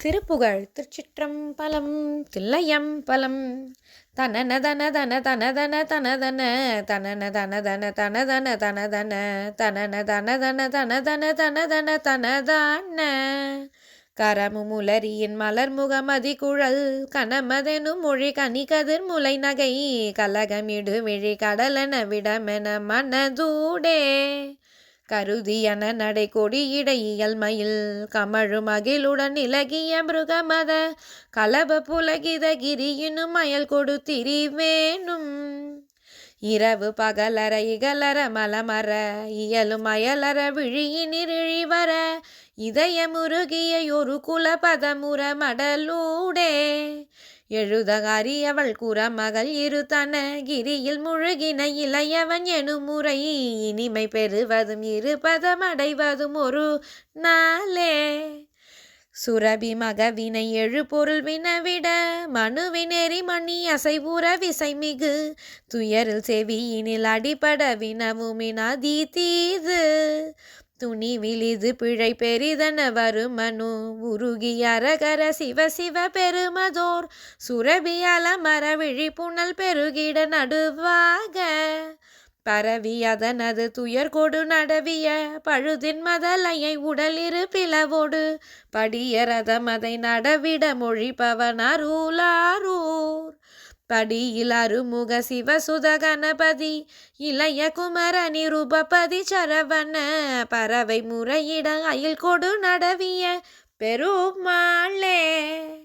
திருப்புகழ் திருச்சிற்றம்பலம் தில்லையம்பலம் தனன தன தன தன தன தன தன தனன தன தன தன தன தன தன தனன தன தன தன தன தன தன தனதான கரமுமுலரியின் மலர் முகமதி குழல் கனமதெனும் மொழி கனிகதிர் முலை நகை கலகமிடு விழி கடலன விடமென மனதூடே கருதியன நடை இடையியல் மயில் கமழு மகிழுடன் இலகிய மிருகமத கலப புலகித கிரியினும் மயல் கொடுத்திரி வேணும். இரவு பகலர இகலர மலமர இயலும் அயலர இதய இதயமுருகிய ஒரு குலபதமுற மடலூடே. எழுதகாரி அவள் குறமகள் இருதன கிரியில் முழுகின இளையவன் எனும் முறை. இனிமை பெறுவதும் இருபதம் அடைவதும் ஒரு நாளே. சுரபி மகவினை எழு பொருள் வினவிட மனுவினெறி மணி அசைவுற விசைமிகு துயரில் செவியினில் அடிபட வினவுமினாதி தீது. துணி விழிது பிழை பெரிதன வருமனு. உருகி அரகர சிவ சிவ பெருமதோர் சுரபியல மரவிழி புனல் பெருகிட நடுவாக. பரவி அதனது துயர் கொடு நடவிய பழுதின் மதலையை உடலிரு பிளவோடு படியரதம் அதை நடவிட மொழிபவனாரூலாரூ அருளாரூர் படியில் அருமுக சிவசுத கணபதி இளைய குமர நிருபபதி சரவண பறவை முறையிட அயில் கொடு நடவிய பெருமாளே.